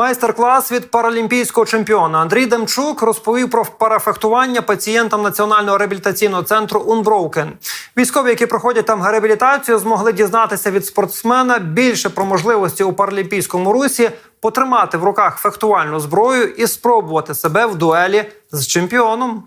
Майстер-клас від паралімпійського чемпіона Андрій Демчук розповів про парафехтування пацієнтам національного реабілітаційного центру Унброукен. Військові, які проходять там реабілітацію, змогли дізнатися від спортсмена більше про можливості у паралімпійському русі, потримати в руках фехтувальну зброю і спробувати себе в дуелі з чемпіоном.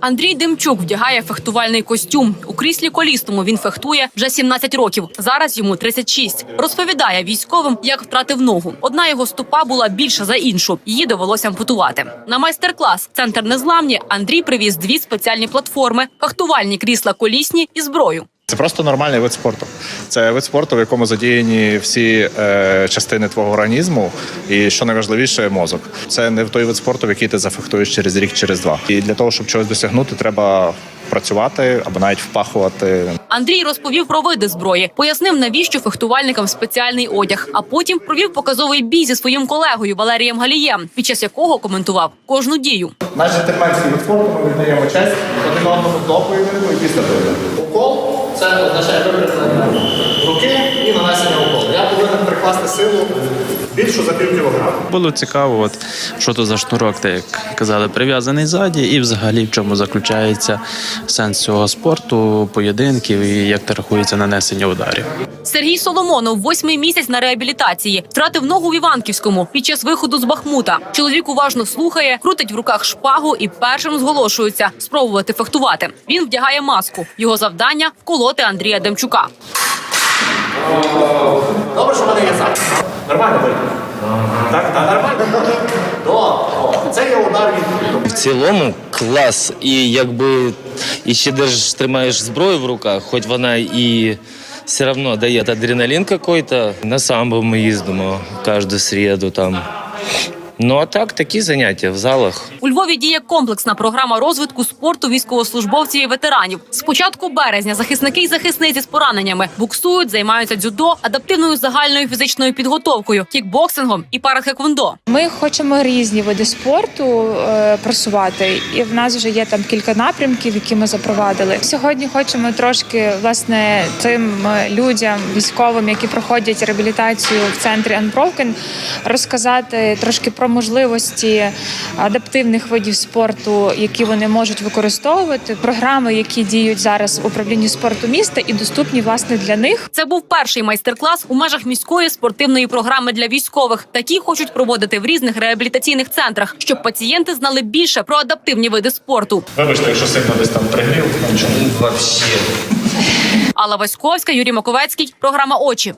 Андрій Демчук вдягає фехтувальний костюм. У кріслі колісному він фехтує вже 17 років. Зараз йому 36. Розповідає військовим, як втратив ногу. Одна його стопа була більша за іншу. Її довелося ампутувати. На майстер-клас Центр незламні Андрій привіз дві спеціальні платформи: фехтувальні крісла колісні і зброю. Це просто нормальний вид спорту. Це вид спорту, в якому задіяні всі е, частини твого організму, і що найважливіше, мозок. Це не той вид спорту, в який ти зафехтуєш через рік, через два. І для того, щоб чогось досягнути, треба працювати або навіть впахувати. Андрій розповів про види зброї, пояснив, навіщо фехтувальникам спеціальний одяг, а потім провів показовий бій зі своїм колегою Валерієм Галієм, під час якого коментував кожну дію. Наш джентльменський вид спорту ми віддаємо честь один одному до і після поєдинку. Це означає викреслення руки і нанесення уколу. Я повинен прикласти силу більшу за пів кілограма. Було цікаво, от що то за шнурок, так як казали, прив'язаний ззаді, і взагалі в чому заключається сенс цього спорту, поєдинків і як то рахується нанесення ударів. Сергій Соломонов восьмий місяць на реабілітації втратив ногу в Іванківському під час виходу з Бахмута. Чоловік уважно слухає, крутить в руках шпагу і першим зголошується спробувати фехтувати. Він вдягає маску. Його завдання вколоти Андрія Демчука. Добре, що мене є захист. Нормально вийде. Так, так, нормально. До. Це є удар від В цілому клас. І якби і ще держиш, тримаєш зброю в руках, хоч вона і все одно дає адреналін какой-то. На самбо ми їздимо кожну середу там. Ну а так, такі заняття в залах. Львові діє комплексна програма розвитку спорту військовослужбовців і ветеранів. З початку березня захисники й захисниці з пораненнями буксують, займаються дзюдо, адаптивною загальною фізичною підготовкою, кікбоксингом і парахеквондо. Ми хочемо різні види спорту е, просувати, і в нас вже є там кілька напрямків, які ми запровадили. Сьогодні хочемо трошки власне тим е, людям, військовим, які проходять реабілітацію в центрі Unbroken, розказати трошки про можливості адаптивних видів спорту, які вони можуть використовувати, програми, які діють зараз в управлінні спорту міста, і доступні власне для них. Це був перший майстер-клас у межах міської спортивної програми для військових. Такі хочуть проводити в різних реабілітаційних центрах, щоб пацієнти знали більше про адаптивні види спорту. Вибачте, якщо сильно десь там пригрів, нічого. Алла Васьковська, Юрій Маковецький. Програма очі.